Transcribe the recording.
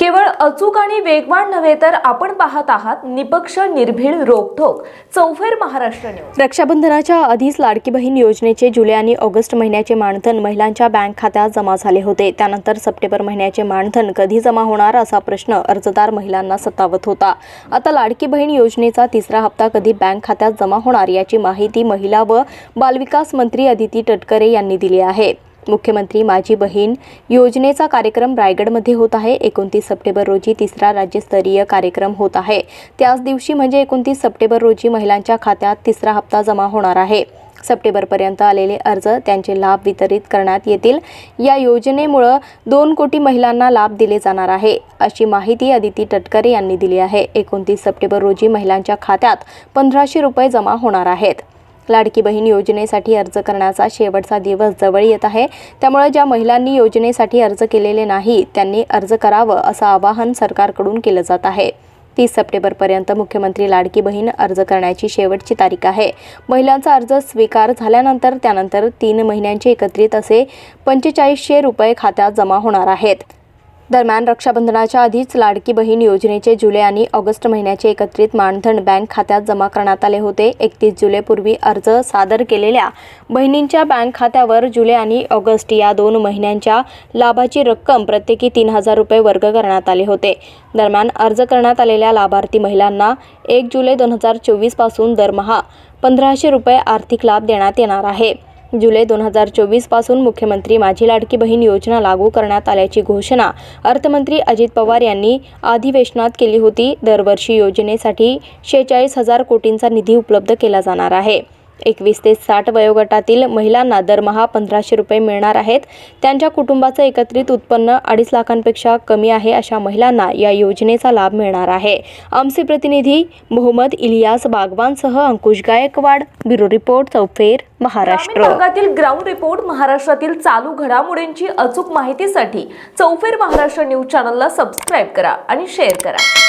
केवळ अचूक आणि वेगवान नव्हे तर आपण पाहत आहात निपक्ष निर्भीड रोखोक चौफेर महाराष्ट्र न्यूज. रक्षाबंधनाच्या आधीच लाडकी बहीण योजनेचे जुलै आणि ऑगस्ट महिन्याचे मानधन महिलांच्या बँक खात्यात जमा झाले होते. त्यानंतर सप्टेंबर महिन्याचे मानधन कधी जमा होणार असा प्रश्न अर्जदार महिलांना सतावत होता. आता लाडकी बहीण योजनेचा तिसरा हप्ता कधी बँक खात्यात जमा होणार याची माहिती महिला व बालविकास मंत्री अदिती तटकरे यांनी दिली आहे. मुख्यमंत्री माझी बहीण योजनेचा कार्यक्रम रायगडमध्ये होत आहे. एकोणतीस सप्टेंबर रोजी तिसरा राज्यस्तरीय कार्यक्रम होत आहे. त्याच दिवशी म्हणजे एकोणतीस सप्टेंबर रोजी महिलांच्या खात्यात तिसरा हप्ता जमा होणार आहे. सप्टेंबरपर्यंत आलेले अर्ज त्यांचे लाभ वितरित करण्यात येतील. या योजनेमुळं दोन कोटी महिलांना लाभ दिले जाणार आहे अशी माहिती अदिती टटकरे यांनी दिली आहे. एकोणतीस सप्टेंबर रोजी महिलांच्या खात्यात पंधराशे रुपये जमा होणार आहेत. लाडकी बहीण योजनेसाठी अर्ज करण्याचा शेवटचा दिवस जवळ येत आहे. त्यामुळे ज्या महिलांनी योजनेसाठी अर्ज केलेले नाही त्यांनी अर्ज करावं असं आवाहन सरकारकडून केलं जात आहे. तीस सप्टेंबरपर्यंत मुख्यमंत्री लाडकी बहीण अर्ज करण्याची शेवटची तारीख आहे. महिलांचा अर्ज स्वीकार झाल्यानंतर त्यानंतर तीन महिन्यांचे एकत्रित असे पंचेचाळीसशे रुपये खात्यात जमा होणार आहेत. दरम्यान रक्षाबंधनाच्या आधीच लाडकी बहीण योजनेचे जुलै आणि ऑगस्ट महिन्याचे एकत्रित मानधन बँक खात्यात जमा करण्यात आले होते. एकतीस जुलैपूर्वी अर्ज सादर केलेल्या बहिणींच्या बँक खात्यावर जुलै आणि ऑगस्ट या दोन महिन्यांच्या लाभाची रक्कम प्रत्येकी तीन हजार रुपये वर्ग करण्यात आले होते. दरम्यान अर्ज करण्यात आलेल्या लाभार्थी महिलांना एक जुलै दोन हजार चोवीसपासून दरमहा पंधराशे रुपये आर्थिक लाभ देण्यात येणार आहे. जुलै दोन हजार चोवीसपासून मुख्यमंत्री माझी लाडकी बहीण योजना लागू करण्यात आल्याची घोषणा अर्थमंत्री अजित पवार यांनी अधिवेशनात केली होती. दरवर्षी योजनेसाठी शेहेचाळीस हजार कोटींचा निधी उपलब्ध केला जाणार आहे. एकवीस ते साठ वयोगटातील महिलांना दरमहा पंधराशे रुपये मिळणार आहेत. त्यांच्या कुटुंबाचं एकत्रित उत्पन्न अडीच लाखांपेक्षा कमी आहे अशा महिलांना या योजनेचा लाभ मिळणार आहे. आमचे प्रतिनिधी मोहम्मद इलियास बागवानसह अंकुश गायकवाड ब्युरो रिपोर्ट चौफेर महाराष्ट्र. भागातील ग्राउंड रिपोर्ट महाराष्ट्रातील चालू घडामोडींची अचूक माहितीसाठी चौफेर महाराष्ट्र न्यूज चॅनलला सबस्क्राईब करा आणि शेअर करा.